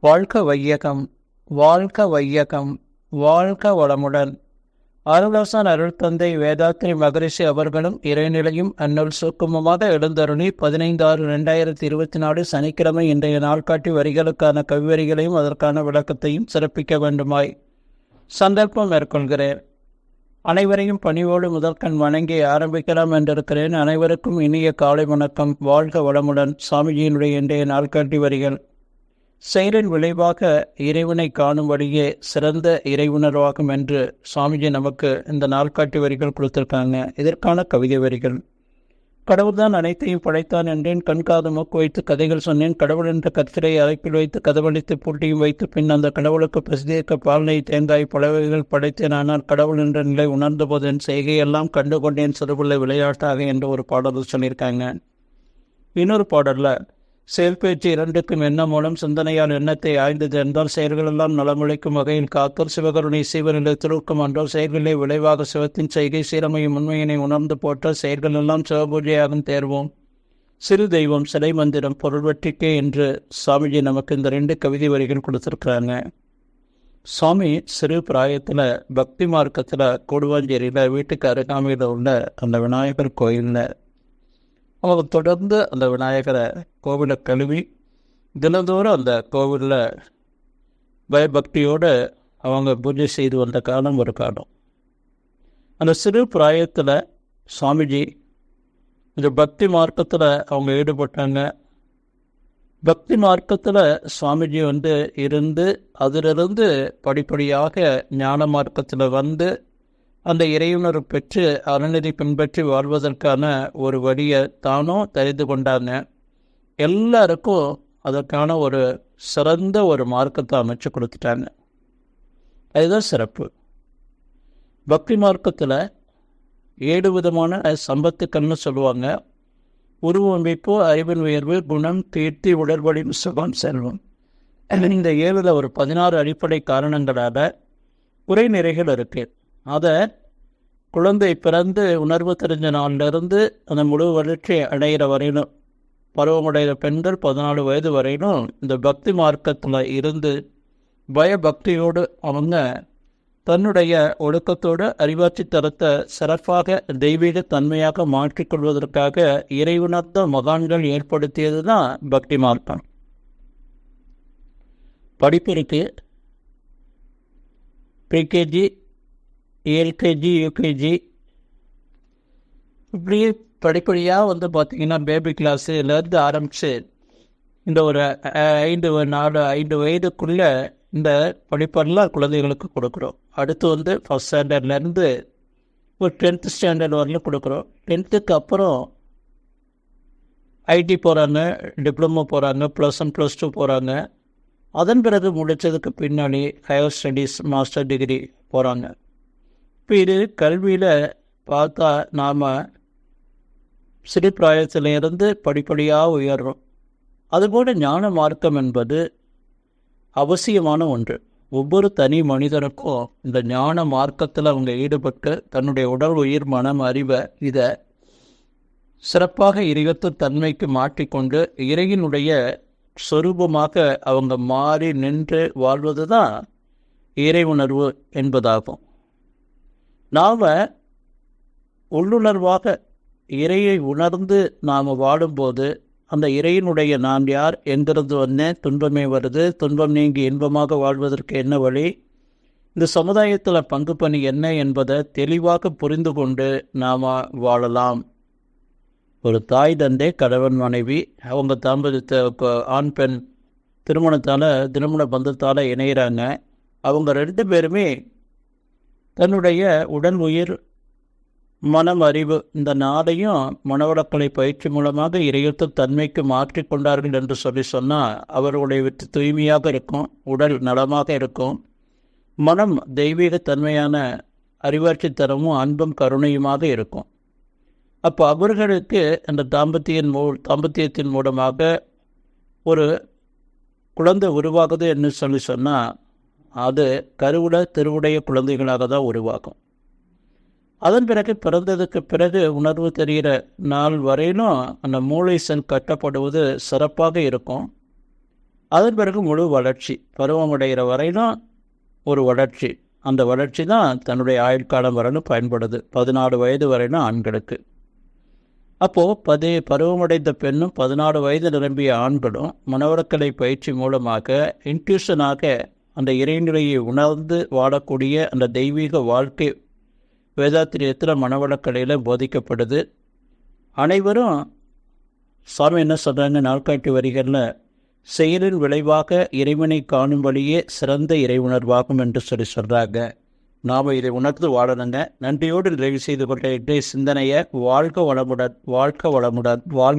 வாழ்க வையகம் வாழ்க வையகம் வாழ்க வளமுடன். அருளாசான் அருள் தந்தை வேதாத்ரி மகரிஷி அவர்களும் இறைநிலையும் அந்நூல் சுக்குமமாக எழுந்தருளி பதினைந்து ஆறு ரெண்டாயிரத்தி இருபத்தி நாலு சனிக்கிழமை இன்றைய நாள்காட்டி வரிகளுக்கான கவிவரிகளையும் அதற்கான விளக்கத்தையும் சிறப்பிக்க வேண்டுமாய் சந்தர்ப்பம் மேற்கொள்கிறேன். அனைவரையும் பணிவோடு முதற்கண் வணங்கி ஆரம்பிக்கலாம் என்றிருக்கிறேன். அனைவருக்கும் இனிய காலை வணக்கம். வாழ்க வளமுடன். சாமிஜியினுடைய இன்றைய நாள்காட்டி வரிகள். செயலின் விளைவாக இறைவனை காணும் வழியே சிறந்த இறைவுணர்வாகும் என்று சுவாமிஜி நமக்கு இந்த நாள்காட்டி வரிகள் கொடுத்துருக்காங்க. இதற்கான கவிதை வரிகள். கடவுள்தான் அனைத்தையும் படைத்தான் என்றேன் கண்காது மூக்கு வைத்து கதைகள் சொன்னேன் கடவுள் என்ற கத்திரை அரைப்பில் வைத்து கதவளித்து பூட்டியும் வைத்து பின் அந்த கடவுளுக்கு பிரசித்திக்க பாலனை தேங்காய் பலவைகள் படைத்தேன். ஆனால் கடவுள் என்ற நிலை உணர்ந்தபோது என் செய்கையெல்லாம் கண்டுகொண்டேன் சிறுபிள்ளை விளையாட்டாக என்று ஒரு பாடல் சொல்லியிருக்காங்க. இன்னொரு பாடலில் செயல்பேச்சு இரண்டுக்கும் எண்ணம் மூலம் சிந்தனையால் எண்ணத்தை ஆய்ந்து தெரிந்தால் செயல்களெல்லாம் நலமுழைக்கும் வகையில் காத்தோர் சிவகருணை சீவனிலை திருக்கும் என்றால் செயல்களே விளைவாக சிவத்தின் செய்கை சீரமையும் உண்மையினை உணர்ந்து போட்டால் செயல்களெல்லாம் சிவபூஜையாகும் தேர்வோம். சிறு தெய்வம் சிலை மந்திரம் பொருள் வெற்றிக்கே என்று சுவாமிஜி நமக்கு இந்த ரெண்டு கவிதை வரிகள் கொடுத்துருக்குறாங்க. சுவாமி சிறு பிராயத்தில் பக்தி மார்க்கத்தில் கூடுவாஞ்சேரியில் வீட்டுக்கு அருகாமையில் உள்ள அந்த விநாயகர் கோயிலில் அவங்க தொடர்ந்து அந்த விநாயகரை கோவிலை கழுவி தினந்தோறும் அந்த கோவிலில் பயபக்தியோடு அவங்க பூஜை செய்து வந்த காலம் ஒரு காலம். அந்த சிறு பிராயத்தில் சுவாமிஜி இந்த பக்தி மார்க்கத்தில் அவங்க ஈடுபட்டாங்க. பக்தி மார்க்கத்தில் சுவாமிஜி வந்து இருந்து அதிலிருந்து படிப்படியாக ஞான மார்க்கத்தில் வந்து அந்த இறையுணர்வு பெற்று அறநெறி பின்பற்றி வாழ்வதற்கான ஒரு வழியை தானும் தெரிந்து கொண்டாங்க எல்லாருக்கும் அதற்கான ஒரு சிறந்த ஒரு மார்க்கத்தை அமைச்சு கொடுத்துட்டாங்க. அதுதான் சிறப்பு. பக்தி மார்க்கத்தில் ஏழு விதமான சம்பத்துக்கள்னு சொல்லுவாங்க. உருவமைப்பு அறிவின் உயர்வு குணம் கீர்த்தி உடற்படி சுகம் செல்வம். இந்த ஏழில் ஒரு பதினாறு அடிப்படை காரணங்களால் குறை நிறைகள் இருக்குது அதை குழந்தை பிறந்து உணர்வு தெரிஞ்ச நாளிலிருந்து அந்த முழு வளர்ச்சி அடைகிற வரையிலும் பருவமடைகிற பெண்கள் பதினாலு வயது வரையிலும் இந்த பக்தி மார்க்கத்தில் இருந்து பயபக்தியோடு அவங்க தன்னுடைய ஒழுக்கத்தோடு அறிவாட்சி தரத்தை சிறப்பாக தெய்வீக தன்மையாக மாற்றிக்கொள்வதற்காக இறைவுணர்த்த மகான்கள் ஏற்படுத்தியது தான் பக்தி மார்க்கம். படிப்பு பிகேஜி எல்கேஜி யூகேஜி இப்படி படிப்படியாக வந்து பார்த்திங்கன்னா பேபி கிளாஸுலேருந்து ஆரம்பித்து இந்த ஒரு ஐந்து நாலு ஐந்து வயதுக்குள்ளே இந்த படிப்பெல்லாம் குழந்தைகளுக்கு கொடுக்குறோம். அடுத்து வந்து ஃபஸ்ட் ஸ்டாண்டர்ட்லேருந்து ஒரு டென்த்து ஸ்டாண்டர்ட் வரலையும் கொடுக்குறோம். டென்த்துக்கு அப்புறம் ஐடி போகிறாங்க டிப்ளமோ போகிறாங்க ப்ளஸ் ஒன் ப்ளஸ் டூ போகிறாங்க அதன் பிறகு முடித்ததுக்கு பின்னாடி ஹையர் ஸ்டடீஸ் மாஸ்டர் டிகிரி போகிறாங்க இப்போ கல்வியில் பார்த்தா நாம் சிறு பிராயத்திலிருந்து படிப்படியாக உயர்றோம். அதுபோல் ஞான மார்க்கம் என்பது அவசியமான ஒன்று. ஒவ்வொரு தனி மனிதனுக்கும் இந்த ஞான மார்க்கத்தில் அவங்க ஈடுபட்டு தன்னுடைய உடல் உயிர் மனம் அறிவை இதை சிறப்பாக இறைவத்து தன்மைக்கு மாற்றிக்கொண்டு இறையினுடைய சொரூபமாக அவங்க மாறி நின்று வாழ்வது தான் இறை உணர்வு என்பதாகும். நாம் உள்ளுணர்வாக இறையை உணர்ந்து நாம் வாடும்போது அந்த இறையினுடைய நான் யார் எங்கிருந்து வந்தேன் துன்பமே வருது. துன்பம் நீங்கி இன்பமாக வாழ்வதற்கு என்ன வழி? இந்த சமுதாயத்தில் பங்கு பணி என்ன என்பதை தெளிவாக புரிந்து கொண்டு நாம் வாழலாம். ஒரு தாய் தந்தை கணவன் மனைவி அவங்க தாம்பதித்த ஆண் பெண் திருமணத்தால் திருமண பந்தத்தால் இணைகிறாங்க அவங்க ரெண்டு பேருமே தன்னுடைய உடல் உயிர் மனம் அறிவு இந்த நாளையும் மனவளக்கலை பயிற்சி மூலமாக இறையத்து தன்மைக்கு மாற்றிக்கொண்டார்கள் என்று சொல்லி சொன்னால் அவர்களுடைய வித்து தூய்மையாக இருக்கும் உடல் நலமாக இருக்கும். மனம் தெய்வீக தன்மையான அறிவாட்சித்தனமும் அன்பும் கருணையுமாக இருக்கும். அப்போ அவர்களுக்கு அந்த தாம்பத்தியின் மூ தாம்பத்தியத்தின் மூலமாக ஒரு குழந்தை உருவாகுது என்று சொல்லி சொன்னால் அது கருவுட திருவுடைய குழந்தைகளாக தான் உருவாகும். அதன் பிறகு பிறந்ததுக்கு பிறகு உணர்வு தெரிகிற நாள் வரையிலும் அந்த மூளை செல் கட்டப்படுவது சிறப்பாக இருக்கும். அதன் பிறகு முழு வளர்ச்சி பருவமடைகிற வரையிலும் ஒரு வளர்ச்சி. அந்த வளர்ச்சி தான் தன்னுடைய ஆயுட்காலம் வரலும் பயன்படுது. பதினாலு வயது வரையிலும் ஆண்களுக்கு. அப்போது பதி பருவமடைந்த பெண்ணும் பதினாலு வயது நிரம்பிய ஆண்களும் மனவளக்கலை பயிற்சி மூலமாக இன்ட்யூஷனாக அந்த இறைநிலையை உணர்ந்து வாழக்கூடிய அந்த தெய்வீக வாழ்க்கை வேதாத்திரியத்தில் மனவளக்கலையில் போதிக்கப்படுது. அனைவரும் சாமி என்ன சொல்கிறாங்க நாள்காட்டி வரிகளில் செயலின் விளைவாக இறைவனை காணும் வழியே சிறந்த இறைவுணர்வாகும் என்று சொல்லி சொல்கிறாங்க நாம் இதை உணர்ந்து வாழணுங்க. நன்றியோடு நிறைவு செய்து கொண்ட இன்றைய சிந்தனையை வாழ்க வளமுடன் வாழ்க வளமுடன் வாழ்